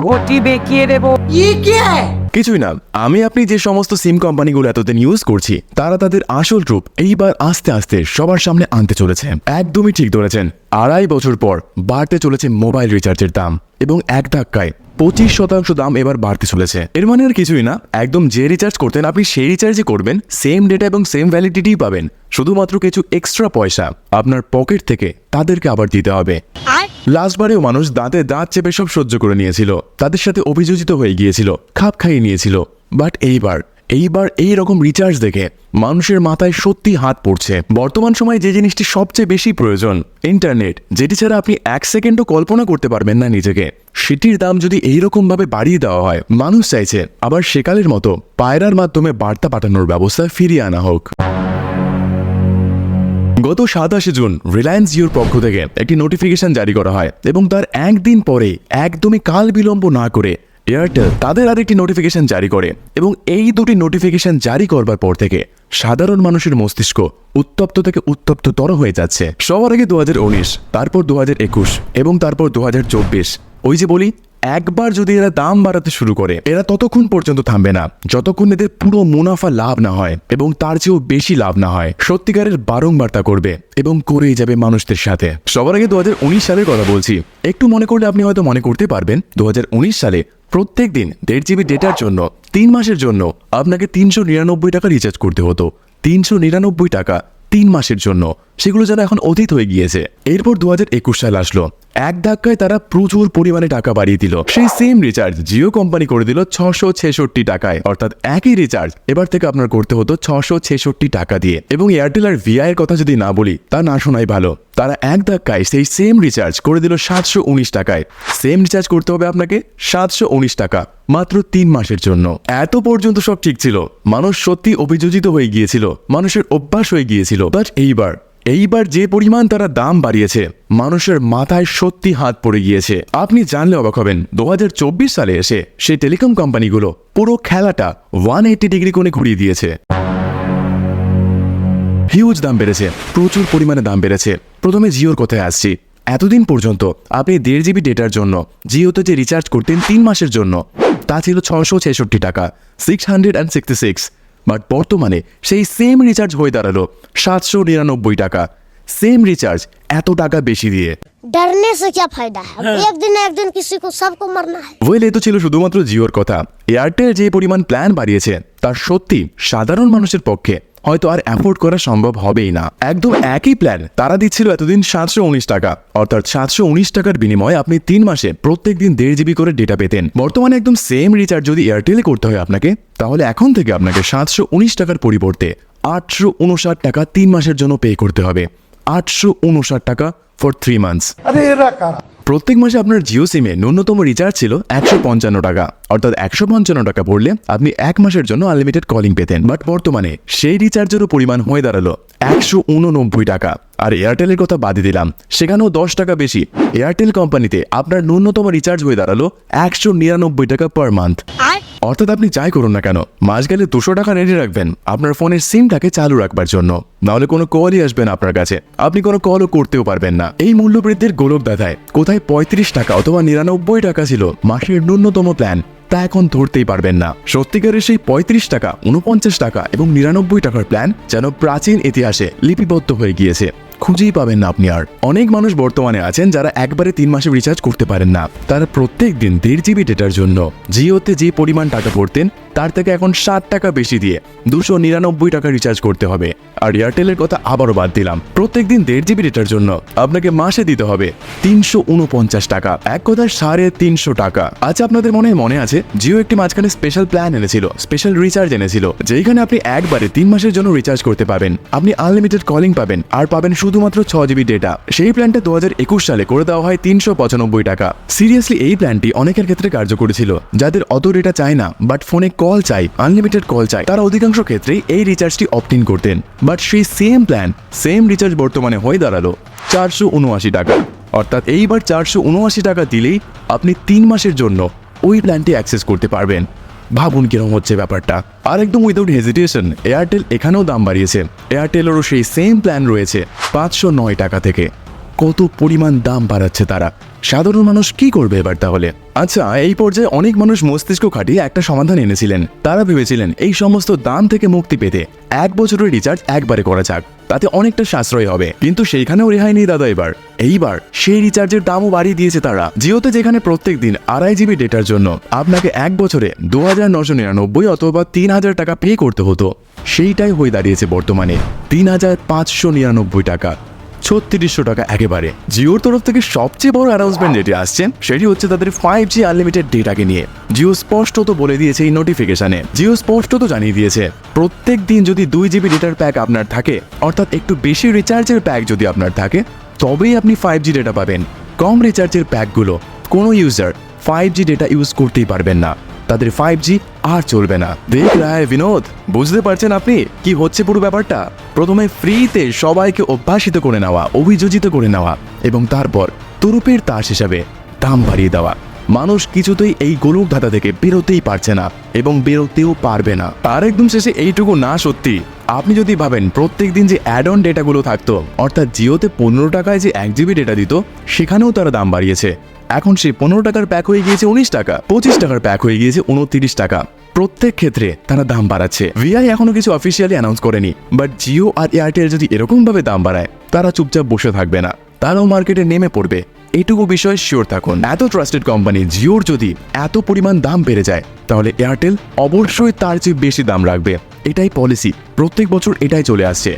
ঘটি বেঁকিয়ে দেবো। ই কে? কিছুই না আমি আপনি যে সমস্ত সিম কোম্পানিগুলো এতদিন ইউজ করছি তারা তাদের আসল রূপ এইবার আস্তে আস্তে সবার সামনে আনতে চলেছে। একদমই ঠিক ধরেছেন আড়াই বছর পর বাড়তে চলেছে মোবাইল রিচার্জের দাম এবং এক ধাক্কায় পঁচিশ শতাংশ দাম এবার বাড়তে চলেছে। এর মানে আর কিছুই না একদম যে রিচার্জ করতেন আপনি সেই রিচার্জই করবেন সেম ডেটা এবং সেম ভ্যালিডিটি পাবেন শুধুমাত্র কিছু এক্সট্রা পয়সা আপনার পকেট থেকে তাদেরকে আবার দিতে হবে। লাস্টবারেও মানুষ দাঁতে দাঁত চেপে সব সহ্য করে নিয়েছিল। তাদের সাথে অভিযোজিত হয়ে গিয়েছিল, খাপ খাইয়ে নিয়েছিল। বাট এইবার এইবার এই রকম রিচার্জ দেখে মানুষের মাথায় সত্যি হাত পড়ছে। বর্তমান সময়ে যে জিনিসটি সবচেয়ে বেশি প্রয়োজন ইন্টারনেট যেটি ছাড়া আপনি এক সেকেন্ডও কল্পনা করতে পারবেন না নিজেকে। সেটির দাম যদি এইরকম ভাবে বাড়িয়ে দেওয়া হয়, মানুষ চাইছে আবার সেকালের মতো পায়রার মাধ্যমে বার্তা পাঠানোর ব্যবস্থা ফিরিয়ে আনা হোক। গত সাতাশে জুন রিলায়েন্স জিওর পক্ষ থেকে একটি নোটিফিকেশন জারি করা হয় এবং তার একদিন পরে একদমই কাল বিলম্ব না করে এয়ারটেল তাদের আরেকটি নোটিফিকেশন জারি করে এবং এই দুটি নোটিফিকেশন জারি করবার পর থেকে সাধারণ মানুষের মস্তিষ্ক উত্তপ্ত থেকে উত্তপ্ততর হয়ে যাচ্ছে। সবার আগে দু হাজার উনিশ, তারপর দু হাজার একুশ এবং তারপর দু হাজার চব্বিশ। ওই যে বলি একবার যদি এরা দাম বাড়াতে শুরু করে, এরা ততক্ষণ পর্যন্ত থামবে না, যতক্ষণ এদের পুরো মুনাফা লাভ না হয় এবং তার চেয়েও বেশি লাভ না হয়। সত্যিকারের বারংবার তা করবে এবং করেই যাবে মানুষদের সাথে। সবার আগে দু হাজার উনিশ সালের কথা বলছি। একটু মনে করলে আপনি হয়তো মনে করতে পারবেন দু হাজার উনিশ সালে প্রত্যেক দিন দেড় জিবি ডেটার জন্য, তিন মাসের জন্য আপনাকে তিনশো নিরানব্বই টাকা রিচার্জ করতে হতো। তিনশো নিরানব্বই টাকা তিন মাসের জন্য। সেগুলো যেন এখন অতীত হয়ে গিয়েছে। এরপর দু হাজার একুশ সাল আসলো। এক ধাক্কায় তারা প্রচুর পরিমাণে টাকা বাড়িয়ে দিল। সেই সেম রিচার্জ জিও কোম্পানি করে দিল ছশো ছেষট্টি টাকায়। অর্থাৎ একই রিচার্জ এবার থেকে আপনার করতে হতো ছশো ছেষট্টি টাকা দিয়ে। এবং এয়ারটেল আর ভিআই এর কথা যদি না বলি, তা না শোনাই ভালো। তারা এক ধাক্কায় সেই সেম রিচার্জ করে দিল সাতশো উনিশ টাকায়। সেম রিচার্জ করতে হবে আপনাকে সাতশো উনিশ টাকা, মাত্র তিন মাসের জন্য। এত পর্যন্ত সব ঠিক ছিল। মানুষ সত্যি অভিযোজিত হয়ে গিয়েছিল। মানুষের অভ্যাস হয়ে গিয়েছিল। বাট এইবার এইবার যে পরিমাণ তারা দাম বাড়িয়েছে, মানুষের মাথায় সত্যি হাত পড়ে গিয়েছে। আপনি জানলে অবাক হবেন, দু হাজার চব্বিশ সালে এসে সেই টেলিকম কোম্পানিগুলো পুরো খেলাটা ওয়ান এইটি ডিগ্রি কোণে ঘুরিয়ে দিয়েছে। হিউজ দাম বেড়েছে, প্রচুর পরিমাণে দাম বেড়েছে। প্রথমে জিওর কথায় আসছি? এতদিন পর্যন্ত আপনি দেড় জিবি ডেটার জন্য জিওতে যে রিচার্জ করতেন তিন মাসের জন্য, তা ছিল ছশো ছেষট্টি টাকা six hundred and sixty six but বর্তমানে সেই সেম রিচার্জ হয়ে দাঁড়ালো সাতশো নিরানব্বই টাকা সেম রিচার্জ এত টাকা বেশি দিয়ে डरने से क्या फायदा है एक दिन ना एक दिन किसी को सबको मरना है ওয়েল এ তো ছিল শুধুমাত্র জিওর কথা এয়ারটেল যে পরিমাণ প্ল্যান বাড়িয়েছে তার সত্যি সাধারণ মানুষের পক্ষে হয়তো আর অ্যাফোর্ড করা সম্ভব হবেই না। একদম একই প্ল্যান তারা দিচ্ছিল এতদিন সাতশো উনিশ টাকা। অর্থাৎ সাতশো উনিশ টাকার বিনিময়ে আপনি তিন মাসে প্রত্যেক দিন দেড় জিবি করে ডেটা পেতেন। বর্তমানে একদম সেম রিচার্জ যদি এয়ারটেলে করতে হয় আপনাকে, তাহলে এখন থেকে আপনাকে সাতশো উনিশ টাকার পরিবর্তে আটশো উনষাট টাকা তিন মাসের জন্য পে করতে হবে। আটশো উনষাট টাকা ফর থ্রি মান্থস প্রত্যেক মাসে আপনার জিও সিমে ন্যূনতম রিচার্জ ছিল একশো পঞ্চান্ন টাকা। অর্থাৎ একশো পঞ্চান্ন টাকা পড়লে আপনি এক মাসের জন্য আনলিমিটেড কলিং পেতেন। বাট বর্তমানে সেই রিচার্জেরও পরিমাণ হয়ে দাঁড়াল একশো উননব্বই টাকা। আর এয়ারটেলের কথা বাদে দিলাম। সেখানেও দশ টাকা বেশি। এয়ারটেল কোম্পানিতে আপনার ন্যূনতম রিচার্জ হয়ে দাঁড়াল একশো নিরানব্বই টাকা পার মান্থ অর্থাৎ আপনি যাই করুন না কেন, মাস গেলে দুশো টাকা রেডি রাখবেন। আপনার ফোনের সিমটাকে চালু রাখবার জন্য। নাহলে কোনো কলই আসবে না আপনার কাছে। আপনি কোনো কলও করতেও পারবেন না। এই মূল্যবৃদ্ধির গোলক দাদায় কোথায় পঁয়ত্রিশ টাকা অথবা নিরানব্বই টাকা ছিল মাসের ন্যূনতম প্ল্যান তা এখন ধরতেই পারবেন না। সত্যিকারের সেই পঁয়ত্রিশ টাকা উনপঞ্চাশ টাকা এবং নিরানব্বই টাকার প্ল্যান যেন প্রাচীন ইতিহাসে লিপিবদ্ধ হয়ে গিয়েছে। খুঁজেই পাবেন না আপনি আর। অনেক মানুষ বর্তমানে আছেন যারা একবারে তিন মাসে রিচার্জ করতে পারেন না। তারা প্রত্যেক দিন দেড় জিবি ডেটার জন্য। জিওতে যে পরিমাণ টাকা পড়তেন তার থেকে এখন ষাট টাকা বেশি দিয়ে দুশো নিরানব্বই টাকা রিচার্জ করতে হবে। আর এয়ারটেলের কথা আবারও বাদ দিলাম। প্রত্যেক দিন দেড় জিবি ডেটার জন্য আপনাকে মাসে দিতে হবে তিনশো উনপঞ্চাশ টাকা। এক কথায় সাড়ে তিনশো টাকা। আচ্ছা আপনাদের মনে মনে আছে, জিও একটি মাঝখানে স্পেশাল প্ল্যান এনেছিল স্পেশাল রিচার্জ এনেছিল যেখানে আপনি একবারে তিন মাসের জন্য রিচার্জ করতে পাবেন আপনি আনলিমিটেড কলিং পাবেন, আর পাবেন শুধুমাত্র ছ জিবি ডেটা সেই প্ল্যানটা দু হাজার একুশ সালে করে দেওয়া হয় তিনশো পঁচানব্বই টাকা। সিরিয়াসলি এই প্ল্যানটি অনেকের ক্ষেত্রে কার্যকরী ছিল। যাদের অত ডেটা চায় না বাট ফোনে কল চাই আনলিমিটেড কল চাই। তারা অধিকাংশ ক্ষেত্রেই এই রিচার্জটি অপট ইন করতেন। বাট সেই সেম প্ল্যান সেম রিচার্জ বর্তমানে হয়ে দাঁড়াল চারশো উনআশি টাকা। অর্থাৎ এইবার চারশো উনআশি টাকা দিলেই আপনি তিন মাসের জন্য ওই প্ল্যানটি অ্যাক্সেস করতে পারবেন। ভাবুন কিরম হচ্ছে ব্যাপারটা। আর একদম উইদাউট হেজিটেশন এয়ারটেল এখানেও দাম বাড়িয়েছে। এয়ারটেলেরও সেই সেম প্ল্যান রয়েছে পাঁচশো নয় টাকা থেকে। কত পরিমাণ দাম বাড়াচ্ছে তারা। সাধারণ মানুষ কি করবে এবার তাহলে? আচ্ছা এই পর্যায়ে অনেক মানুষ মস্তিষ্ক খাটিয়ে একটা সমাধান এনেছিলেন। তারা ভেবেছিলেন এই সমস্ত দাম থেকে মুক্তি পেতে এক বছরের রিচার্জ একবারে করা যাক। তাতে অনেকটা সাশ্রয় হবে। কিন্তু সেইখানেও রেহাই নেই দাদা এবার। এইবার সেই রিচার্জের দামও বাড়িয়ে দিয়েছে তারা। জিওতে যেখানে প্রত্যেক দিন আড়াই জিবি ডেটার জন্য আপনাকে এক বছরে দু হাজার নশো নিরানব্বই অথবা তিন হাজার টাকা পে করতে হতো। সেইটাই হয়ে দাঁড়িয়েছে বর্তমানে। তিন হাজার পাঁচশো নিরানব্বই টাকা। ছত্রিশশো টাকা একেবারে। জিওর তরফ থেকে সবচেয়ে বড় অ্যানাউন্সমেন্ট যেটি আসছে, সেটি হচ্ছে তাদের ফাইভ জি আনলিমিটেড ডেটাকে নিয়ে। জিও স্পষ্টত বলে দিয়েছে এই নোটিফিকেশনে জিও স্পষ্টত জানিয়ে দিয়েছে, প্রত্যেক দিন যদি দুই জিবি ডেটার প্যাক আপনার থাকে, অর্থাৎ একটু বেশি রিচার্জের প্যাক যদি আপনার থাকে, তবেই আপনি ফাইভ জি ডেটা পাবেন। কম রিচার্জের প্যাকগুলো কোনো user five G data use করতেই পারবেন না। তাদের ফাইভ জি আর চলবে না। দেখ রায় বিনোদ, বুঝতে পারছেন আপনি কি হচ্ছে পুরো ব্যাপারটা? প্রথমে ফ্রিতে সবাইকে অভ্যাসিত করে নেওয়া, অভিযোজিত করে নেওয়া এবং তারপর তুরুপের তাস হিসাবে দাম বাড়িয়ে দেওয়া। মানুষ কিছুতেই এই গোলক ধাঁধা থেকে বেরোতেই পারছে না এবং বেরোতেও পারবে না। তার একদম শেষে এইটুকু না সত্যি। আপনি যদি ভাবেন প্রত্যেক দিন যে অ্যাড অন ডেটাগুলো থাকতো, অর্থাৎ জিওতে পনেরো টাকায় যে এক জিবি ডেটা দিত, সেখানেও তারা দাম বাড়িয়েছে। এখন সেই পনেরো টাকার প্যাক হয়ে গিয়েছে উনিশ টাকা, পঁচিশ টাকার প্যাক হয়ে গিয়েছে উনত্রিশ টাকা। প্রত্যেক ক্ষেত্রে তারা দাম বাড়াচ্ছে। ভিআই এখনও কিছু অফিসিয়ালি অ্যানাউন্স করেনি বাট জিও আর এয়ারটেল যদি এরকমভাবে দাম বাড়ায়, তারা চুপচাপ বসে থাকবে না। তারাও মার্কেটে নেমে পড়বে। এটুকু বিষয়ে শিওর থাকুন। এত ট্রাস্টেড কোম্পানি জিওর যদি এত পরিমাণ দাম বেড়ে যায়, তাহলে এয়ারটেল অবশ্যই তার চেয়ে বেশি দাম রাখবে। এটাই পলিসি প্রত্যেক বছর এটাই চলে আসছে।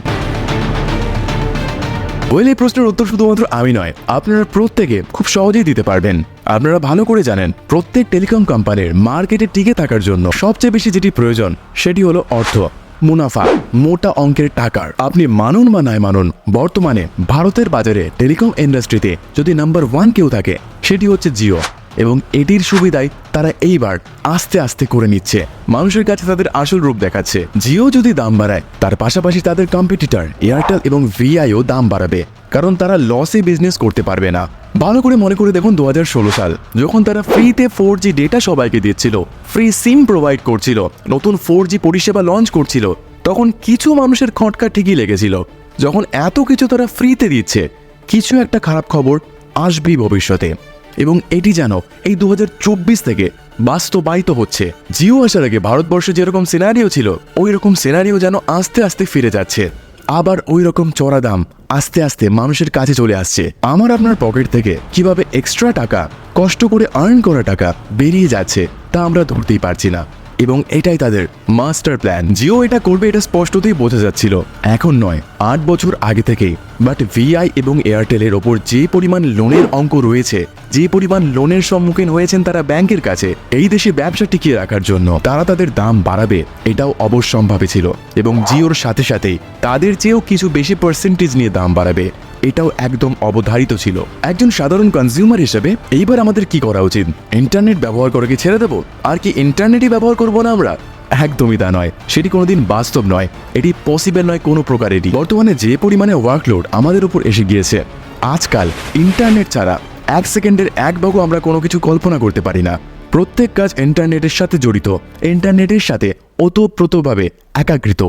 ওয়েল, এই প্রশ্নের উত্তর শুধুমাত্র আমি নয়, আপনারা প্রত্যেকে খুব সহজেই দিতে পারবেন। আপনারা ভালো করে জানেন, প্রত্যেক টেলিকম কোম্পানির মার্কেটে টিকে থাকার জন্য সবচেয়ে বেশি যেটি প্রয়োজন, সেটি হলো অর্থ। মুনাফা, মোটা অঙ্কের টাকার। আপনি মানুন বা নাই মানুন, বর্তমানে ভারতের বাজারে টেলিকম ইন্ডাস্ট্রিতে যদি নাম্বার ওয়ান কেউ থাকে, সেটি হচ্ছে জিও। এবং এটির সুবিধায় তারা এইবার আস্তে আস্তে করে নিচ্ছে। মানুষের কাছে তাদের আসল রূপ দেখাচ্ছে। জিও যদি দাম বাড়ায়, তার পাশাপাশি তাদের কম্পিটিটর এয়ারটেল এবং ভিআইও দাম বাড়াবে, কারণ তারা লসে বিজনেস করতে পারবে না। ভালো করে মনে করে দেখুন দু হাজার ষোলো সাল, যখন তারা ফ্রিতে ফোর জি ডেটা সবাইকে দিচ্ছিল ফ্রি সিম প্রোভাইড করছিল, নতুন ফোর জি পরিষেবা লঞ্চ করছিল, তখন কিছু মানুষের খটকা ঠিকই লেগেছিল। যখন এত কিছু তারা ফ্রিতে দিচ্ছে, কিছু একটা খারাপ খবর আসবেই ভবিষ্যতে। এবং এটি যেন এই দু হাজার চব্বিশ থেকে বাস্তবায়িত হচ্ছে। জিও আসার আগে ভারতবর্ষে যেরকম সিনারিও ছিল ওই রকম সিনারিও যেন আস্তে আস্তে ফিরে যাচ্ছে। আবার ওই রকম চড়া দাম আস্তে আস্তে মানুষের কাছে চলে আসছে। আমার আপনার পকেট থেকে কীভাবে এক্সট্রা টাকা, কষ্ট করে আর্ন করা টাকা বেরিয়ে যাচ্ছে তা আমরা ধরতেই পারছি না। এবং এটাই তাদের মাস্টার প্ল্যান। জিও এটা করবে এটা স্পষ্টতই বোঝা যাচ্ছিল। এখন নয়, আট বছর আগে থেকেই বাট ভিআই এবং এয়ারটেলের ওপর যে পরিমাণ লোনের অঙ্ক রয়েছে, যে পরিমাণ লোনের সম্মুখীন হয়েছেন তারা ব্যাংকের কাছে, এই দেশে ব্যবসা টিকিয়ে রাখার জন্য তারা তাদের দাম বাড়াবে, এটাও অবশ্যম্ভাবী ছিল। এবং জিওর সাথে সাথেই তাদের চেয়েও কিছু বেশি পার্সেন্টেজ নিয়ে দাম বাড়াবে। এটাও একদম অবধারিত ছিল। একজন সাধারণ কনজিউমার হিসেবে এইবার আমাদের কি করা উচিত? ইন্টারনেট ব্যবহার করে কি ছেড়ে দেবো? আর কি ইন্টারনেটই ব্যবহার করব না আমরা? একদমই তা নয়। সেটি কোনোদিন বাস্তব নয়। এটি পসিবল নয় কোনো প্রকারেরই। বর্তমানে যে পরিমাণে ওয়ার্কলোড আমাদের উপর এসে গিয়েছে, আজকাল ইন্টারনেট ছাড়া এক সেকেন্ডের এক ভাগও আমরা কোনো কিছু কল্পনা করতে পারি না। প্রত্যেক কাজ ইন্টারনেটের সাথে জড়িত। ইন্টারনেটের সাথে ওতপ্রোতভাবে একাকৃত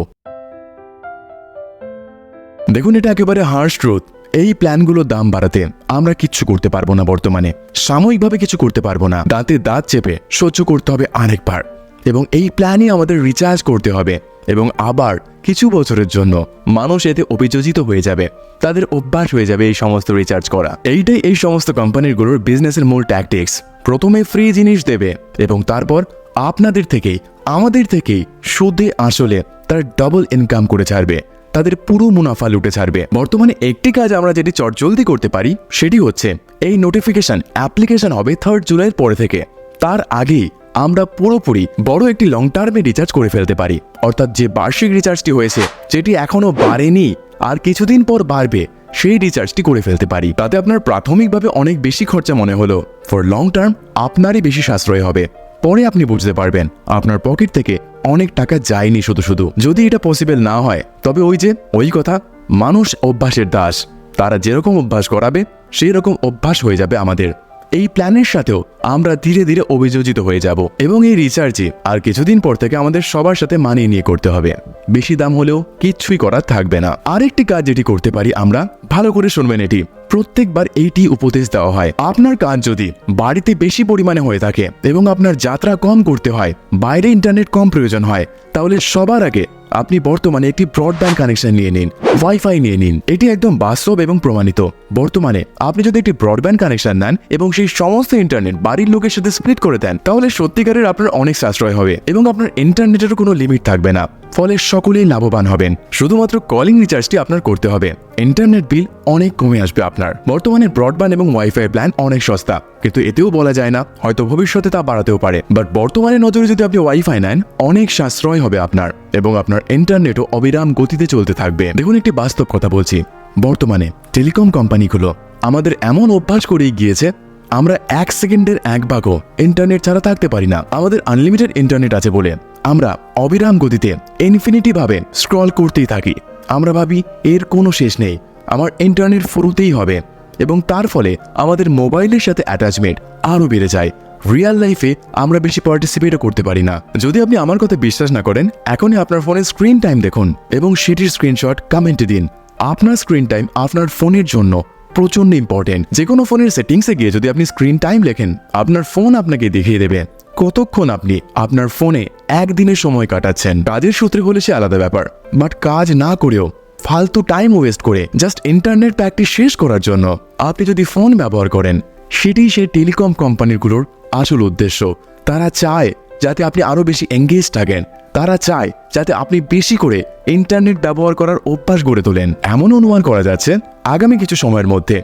দেখুন এটা একেবারে হার্শ ট্রুথ এই প্ল্যানগুলোর দাম বাড়াতে আমরা কিচ্ছু করতে পারব না বর্তমানে। সাময়িকভাবে কিছু করতে পারব না। দাঁতে দাঁত চেপে সহ্য করতে হবে আরেকবার। এবং এই প্ল্যানই আমাদের রিচার্জ করতে হবে। এবং আবার কিছু বছরের জন্য মানুষ এতে অভিযোজিত হয়ে যাবে। তাদের অভ্যাস হয়ে যাবে এই সমস্ত রিচার্জ করা। এইটাই এই সমস্ত কোম্পানিগুলোর বিজনেসের মূল ট্যাকটিক্স প্রথমে ফ্রি জিনিস দেবে এবং তারপর আপনাদের থেকেই, আমাদের থেকেই সুদে আসলে তার ডবল ইনকাম করে ছাড়বে। তাদের পুরো মুনাফা লুটে ছাড়বে। বর্তমানে একটি কাজ আমরা যেটি চটজলদি করতে পারি, সেটি হচ্ছে এই নোটিফিকেশন অ্যাপ্লিকেশন হবে থার্ড জুলাইয়ের পরে থেকে। তার আগেই আমরা পুরোপুরি বড় একটি লং টার্মে রিচার্জ করে ফেলতে পারি। অর্থাৎ যে বার্ষিক রিচার্জটি হয়েছে যেটি এখনও বাড়েনি, আর কিছুদিন পর বাড়বে, সেই রিচার্জটি করে ফেলতে পারি। তাতে আপনার প্রাথমিকভাবে অনেক বেশি খরচা মনে হলো। ফর লং টার্ম আপনারই বেশি সাশ্রয় হবে। পরে আপনি বুঝতে পারবেন আপনার পকেট থেকে অনেক টাকা যায়নি শুধু শুধু। যদি এটা পসিবল না হয়, তবে ওই যে, ওই কথা, মানুষ অভ্যাসের দাস। তারা যেরকম অভ্যাস করাবে সেই রকম অভ্যাস হয়ে যাবে আমাদের। এই প্ল্যানের সাথেও আমরা ধীরে ধীরে অভিযোজিত হয়ে যাব এবং এই রিচার্জই আর কিছুদিন পর থেকে আমাদের সবার সাথে মানিয়ে নিয়ে করতে হবে। বেশি দাম হলেও কিচ্ছুই করার থাকবে না। আরেকটি কাজ যেটি করতে পারি আমরা, ভালো করে শুনবেন এটি। প্রত্যেকবার এইটি উপদেশ দেওয়া হয়, আপনার কাজ যদি বাড়িতে বেশি পরিমাণে হয়ে থাকে এবং আপনার যাত্রা কম করতে হয়, বাইরে ইন্টারনেট কম প্রয়োজন হয়, তাহলে সবার আগে আপনি বর্তমানে একটি ব্রডব্যান্ড কানেকশন নিয়ে নিন ওয়াইফাই নিয়ে নিন। এটি একদম বাস্তব এবং প্রমাণিত। বর্তমানে আপনি যদি একটি ব্রডব্যান্ড কানেকশন নেন এবং সেই সমস্ত ইন্টারনেট বাড়ির লোকের সাথে স্প্লিট করে দেন, তাহলে সত্যিকারের আপনার অনেক সাশ্রয় হবে এবং আপনার ইন্টারনেটেরও কোনো লিমিট থাকবে না। ফলে সকলেই লাভবান হবেন। শুধুমাত্র কলিং রিচার্জটি আপনার করতে হবে। ইন্টারনেট বিল অনেক কমে আসবে আপনার। বর্তমানে ব্রডব্যান্ড এবং ওয়াইফাই প্ল্যান অনেক সস্তা। কিন্তু এতেও বলা যায় না, হয়তো ভবিষ্যতে তা বাড়াতেও পারে। বাট বর্তমানে নজরে যদি আপনি ওয়াইফাই নেন, অনেক সাশ্রয় হবে আপনার এবং আপনার ইন্টারনেটও অবিরাম গতিতে চলতে থাকবে। দেখুন একটি বাস্তব কথা বলছি। বর্তমানে টেলিকম কোম্পানিগুলো আমাদের এমন অভ্যাস করেই গিয়েছে, আমরা এক সেকেন্ডের এক ভাগও ইন্টারনেট ছাড়া থাকতে পারি না। আমাদের আনলিমিটেড ইন্টারনেট আছে বলে। আমরা অবিরাম গতিতে ইনফিনিটিভাবে স্ক্রল করতেই থাকি। আমরা ভাবি, এর কোনো শেষ নেই। আমার ইন্টারনেট ফুরুতেই হবে। এবং তার ফলে আমাদের মোবাইলের সাথে অ্যাটাচমেন্ট আরও বেড়ে যায়। রিয়েল লাইফে আমরা বেশি পার্টিসিপেটও করতে পারি না। যদি আপনি আমার কথা বিশ্বাস না করেন, এখনই আপনার ফোনের স্ক্রিন টাইম দেখুন এবং সেটির স্ক্রিনশট কমেন্টে দিন। আপনার স্ক্রিন টাইম আপনার ফোনের জন্য প্রচণ্ড ইম্পর্টেন্ট যে কোনো ফোনের সেটিংসে গিয়ে যদি আপনি স্ক্রিন টাইম লেখেন, আপনার ফোন আপনাকে দেখিয়ে দেবে। কতক্ষণ আপনি আপনার ফোনে একদিনে সময় কাটাচ্ছেন? কাজের সূত্রে হলে সে আলাদা ব্যাপার। বাট কাজ না করেও ফালতু টাইম ওয়েস্ট করে জাস্ট ইন্টারনেট প্যাকটি শেষ করার জন্য আপনি যদি ফোন ব্যবহার করেন, সেটি সেই টেলিকম কোম্পানিগুলোর আসল উদ্দেশ্য। তারা চায় যাতে আপনি আরও বেশি এঙ্গেজ থাকেন। তারা চায় যাতে আপনি বেশি করে ইন্টারনেট ব্যবহার করার অভ্যাস গড়ে তোলেন। এমন অনুমান করা যাচ্ছে, আগামী কিছু সময়ের মধ্যে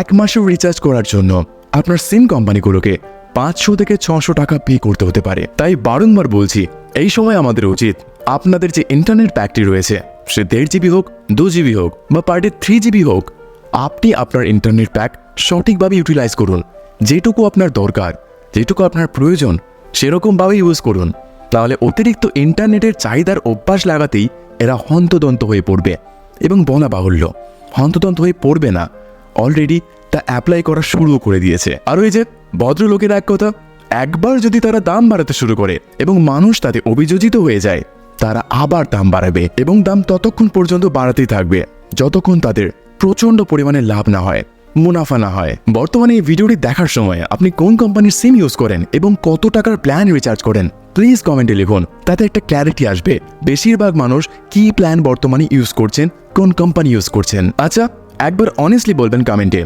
এক মাসেও রিচার্জ করার জন্য আপনার সিম কোম্পানিগুলোকে পাঁচশো থেকে ছশো টাকা পে করতে হতে পারে। তাই বারংবার বলছি, এই সময় আমাদের উচিত আপনাদের যে ইন্টারনেট প্যাকটি রয়েছে, সে দেড় জিবি হোক, দু জিবি হোক, বা পার ডে থ্রি জিবি হোক, আপনি আপনার ইন্টারনেট প্যাক সঠিকভাবে ইউটিলাইজ করুন। যেটুকু আপনার দরকার, যেটুকু আপনার প্রয়োজন সেরকমভাবে ইউজ করুন। তাহলে অতিরিক্ত ইন্টারনেটের চাহিদার অভ্যাস লাগাতেই এরা হন্তদন্ত হয়ে পড়বে। এবং বলা বাহুল্য, হন্তদন্ত হয়ে পড়বে না। অলরেডি তা অ্যাপ্লাই করা শুরু করে দিয়েছে। আর ওই যে ভদ্রলোকের এক কথা, একবার যদি তারা দাম বাড়াতে শুরু করে এবং মানুষ তাতে অভিযোজিত হয়ে যায়, তারা আবার দাম বাড়াবে এবং দাম ততক্ষণ পর্যন্ত বাড়াতেই থাকবে, যতক্ষণ তাদের প্রচণ্ড পরিমাণে লাভ না হয়, মুনাফা না হয়। বর্তমানে এই ভিডিওটি দেখার সময় আপনি কোন কোম্পানির সিম ইউজ করেন এবং কত টাকার প্ল্যান রিচার্জ করেন, প্লিজ কমেন্টে লিখুন। তাতে একটা ক্ল্যারিটি আসবে, বেশিরভাগ মানুষ কি প্ল্যান বর্তমানে ইউজ করছেন, কোন কোম্পানি ইউজ করছেন। আচ্ছা একবার অনেস্টলি বলবেন কমেন্টে,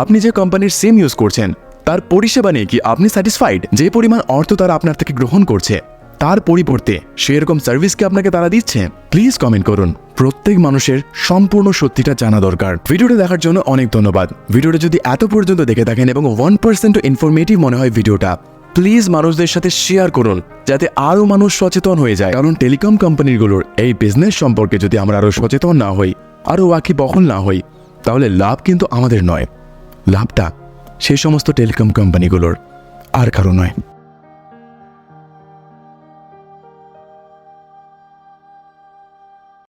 আপনি যে কোম্পানির সিম ইউজ করছেন তার পরিষেবা নিয়ে কি আপনি স্যাটিসফাইড যে পরিমাণ অর্থ তারা আপনার থেকে গ্রহণ করছে, তার পরিবর্তে সেরকম সার্ভিসকে আপনাকে তারা দিচ্ছে? প্লিজ কমেন্ট করুন। প্রত্যেক মানুষের সম্পূর্ণ সত্যিটা জানা দরকার। ভিডিওটা দেখার জন্য অনেক ধন্যবাদ। ভিডিওটা যদি এত পর্যন্ত দেখে থাকেন এবং ওয়ান পার্সেন্ট ইনফরমেটিভ মনে হয় ভিডিওটা প্লিজ মানুষদের সাথে শেয়ার করুন, যাতে আরও মানুষ সচেতন হয়ে যায়। কারণ টেলিকম কোম্পানিগুলোর এই বিজনেস সম্পর্কে যদি আমরা আরও সচেতন না হই, আরও ওয়াকিবহল না হই, তাহলে লাভ কিন্তু আমাদের নয়। লাভটা সেই সমস্ত টেলিকম কোম্পানিগুলোর আর কারও নয়।